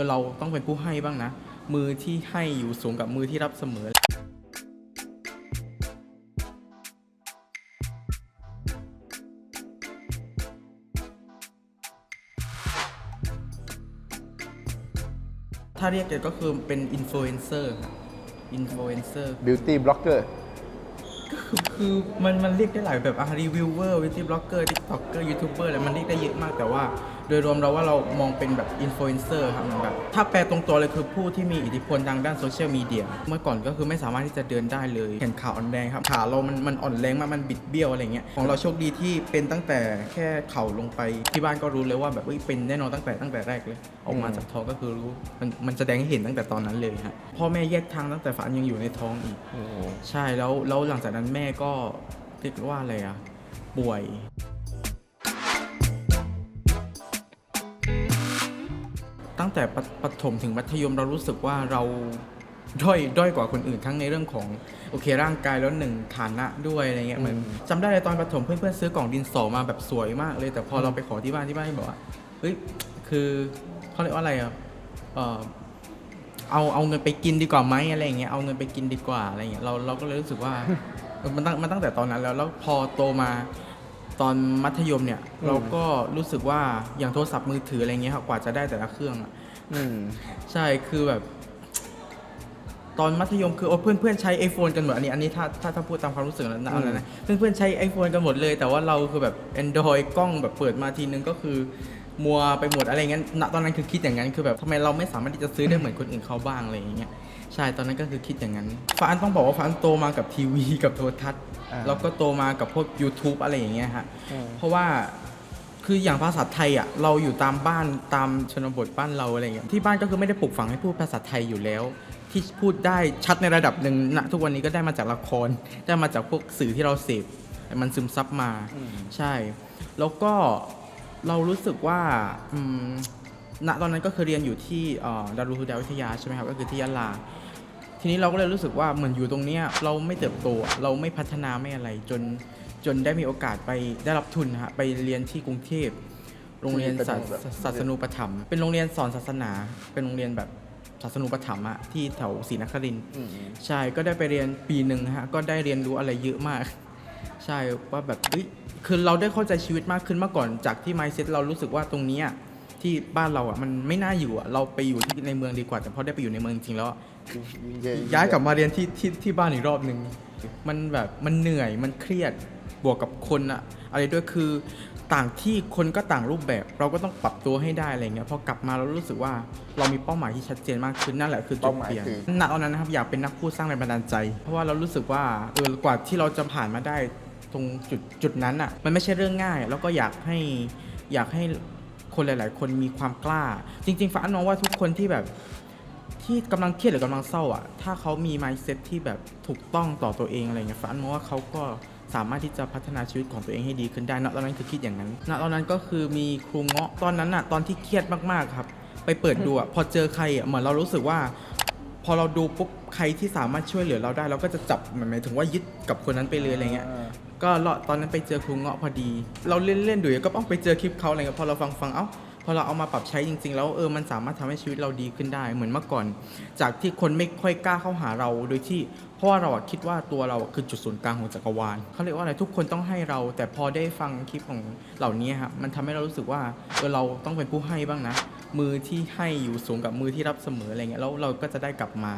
อเราต้องเป็นผู้ให้บ้างนะ มือที่ให้อยู่สูงกับมือที่รับเสมอ ถ้าเรียกกันก็คือเป็นอินฟลูเอนเซอร์ครับอินฟลูเอนเซอร์บิวตี้บล็อกเกอร์คือคือมันมันเรียกได้หลายแบบอะรีวิวเวอร์วิธีบล็อกเกอร์ทิกต็อกเกอร์ยูทูบเบอร์อะไรมันเรียกได้เยอะมากแต่ว่า โดยรวมเราว่าเรามองเป็นแบบอินฟลูเอนเซอร์ครับมันแบบถ้าแปลตรงตัวเลยคือผู้ที่มีอิทธิพลทางด้านโซเชียลมีเดียเมื่อก่อนก็คือไม่สามารถที่จะเดินได้เลยเห็นขาอ่อนแรงครับขาเรามันมันอ่อนแรงมากมันบิดเบี้ยวอะไรเงี้ยของเราโชคดีที่เป็นตั้งแต่แค่เข่าลงไปที่บ้านก็รู้เลยว่าแบบเอ้ยเป็นแน่นอนตั้งแต่ตั้งแต่แรกเลย ออกมาจากท้องก็คือรู้มันมันแสดงให้เห็นตั้งแต่ตอนนั้นเลยฮะพ่อแม่แยกทางตั้งแต่ฝันยังอยู่ในท้องอีกใช่แล้วแล้วหลังจากนั้นแม่ก็เรียกว่าอะไรอะป่วย ตั้งแต่ปประถมถึงมัธยมเรารู้สึกว่าเราด้อยด้อยกว่าคนอื่นทั้งในเรื่องของโอเคร่างกายแล้วหนึ่งฐานะด้วยอะไรเงี้ยเหมือนจำได้เลยตอนประถมเพื่อนๆซื้อกล่องดินสอมาแบบสวยมากเลย แต่พอเราไปขอที่บ้านที่บ้านบอกว่าเฮ้ยคือเขาเรียกว่าอะไรอะเออเอาเอาเงินไปกินดีกว่าไหมอะไรอย่างเงี้ยเอาเงินไปกินดีกว่าอะไรอย่างเงี้ยเราเราก็เลยรู้สึกว่าเออมันตั้งมันตั้งแต่ตอนนั้นแล้วแล้วพอโตมาตอนมัธยมเนี่ยอืมเราก็รู้สึกว่าอย่างโทรศัพท์มือถืออะไรเงี้ยครับกว่าจะได้แต่ละเครื่อง อะอืม ใช่คือแบบ ตอนมัธยมคือโอ้เพื่อนเพื่อนๆใช้ iPhone กันหมดอันนี้อันนี้ถ้าถ้าถ้าพูดตามความรู้สึกแล้วนะเอาแล้วนะเพื่อนเพื่อนๆใช้ iPhone กันหมดเลย แต่ว่าเราคือแบบ Android กล้องแบบเปิดมาทีนึงก็คือ มัวไปหมดอะไรเงี้ยณตอนนั้นคือคิดอย่างนั้นคือแบบทำไมเราไม่สามารถที่จะซื้อได้เหมือนคนอื่นเขาบ้างอะไรอย่างเงี้ยใช่ตอนนั้นก็คือคิดอย่างนั้นฟานต้องบอกว่าฟานโตมากับทีวี กับโทรทัศน์อ่า แล้วก็โตมากับพวก YouTube อะไรอย่างเงี้ยฮะ อืม เพราะว่า คืออย่างภาษาไทยอะเราอยู่ตามบ้านตามชนบทบ้านเราอะไรเงี้ยที่บ้านก็คือไม่ได้ปลูกฝังให้พูดภาษาไทยอยู่แล้ว ที่พูดได้ชัดในระดับหนึ่งณทุกวันนี้ก็ได้มาจากละครได้มาจากพวกสื่อที่เราเสพมันซึมซับมาใช่ แล้วก็เรารู้สึกว่าอืมณตอนนั้นก็คือเรียนอยู่ที่เอ่อดารุฮูดาวิทยาใช่ไหมครับก็คือที่ยะลา ทีนี้เราก็เลยรู้สึกว่าเหมือนอยู่ตรงเนี้ยเราไม่เติบโตอะเราไม่พัฒนาไม่อะไรจนจนได้มีโอกาสไปได้รับทุนนะฮะไปเรียนที่กรุงเทพโรงเรียนศาสที่เป็นแบบศาสนูปถัมภ์เป็นโรงเรียนสอนศาสนา เป็นโรงเรียนแบบศาสนูปถัมภ์อะที่แถวศรีนครินทร์อืมใช่ก็ได้ไปเรียนปีหนึ่งฮะก็ได้เรียนรู้อะไรเยอะมาก ใช่ว่าแบบเอ้ยคือเราได้เข้าใจชีวิตมากขึ้นเมื่อก่อนจากที่ mindset เรารู้สึกว่าตรงเนี้ยที่บ้านเราอะมันไม่น่าอยู่อะเราไปอยู่ที่ในเมืองดีกว่า แต่พอได้ไปอยู่ในเมืองจริงๆแล้ว อะย้ายกลับมาเรียนที่ที่ที่บ้านอีกรอบหนึ่งมันแบบมันเหนื่อยมันเครียดบวกกับคนอะอะไรด้วยคือต่างที่คนก็ต่างรูปแบบ เราก็ต้องปรับตัวให้ได้อะไรเงี้ยพอกลับมาเรารู้สึกว่าเรามีเป้าหมายที่ชัดเจนมากขึ้นนั่นแหละคือจุดเป้าหมายเปลี่ยนคือณตอนนั้นนะครับอยากเป็นนักพูดสร้างแรงบันดาลใจ เพราะว่าเรารู้สึกว่าเออกว่าที่เราจะผ่านมาได้ตรงจุดจุดนั้นอะมันไม่ใช่เรื่องง่าย แล้วก็อยากให้อยากให้คนหลาย ๆ คนมีความกล้า จริง ๆฟ้ามองว่าทุกคนที่แบบ ที่กำลังเครียดหรือกำลังเศร้าอะ ถ้าเขามี mindset ที่แบบถูกต้องต่อตัวเองอะไรเงี้ยฟ้ามองว่าเขาก็สามารถที่จะพัฒนาชีวิตของตัวเองให้ดีขึ้นได้ณตอนนั้นคือคิดอย่างนั้นณตอนนั้นก็คือมีครูเงาะตอนนั้นอะตอนที่เครียดมากๆครับ ไปเปิดดูอะพอเจอใครอะเหมือนเรารู้สึกว่า พอเราดูปุ๊บใครที่สามารถช่วยเหลือเราได้ เราก็จะจับหมายถึงว่ายึดกับคนนั้นไปเลยอะไรเงี้ยก็ตอนนั้นไปเจอครูเงาะพอดี เราเล่นเล่นๆดูก็ต้องไปเจอคลิปเขาอะไรเงี้ยพอเราฟังฟังเอ้า พอเราเอามาปรับใช้จริง ๆ แล้วเออมันสามารถทำให้ชีวิตเราดีขึ้นได้ เหมือนเมื่อก่อน จากที่คนไม่ค่อยกล้าเข้าหาเราโดยที่เพราะว่าเราคิดว่าตัวเราคือจุดศูนย์กลางของจักรวาลเขาเรียกว่าอะไรทุกคนต้องให้เรา แต่พอได้ฟังคลิปของเหล่านี้ครับมันทำให้เรารู้สึกว่าเออเราต้องเป็นผู้ให้บ้างนะ มือที่ให้อยู่สูงกับมือที่รับเสมออะไรเงี้ยแล้วเราก็จะได้กลับมา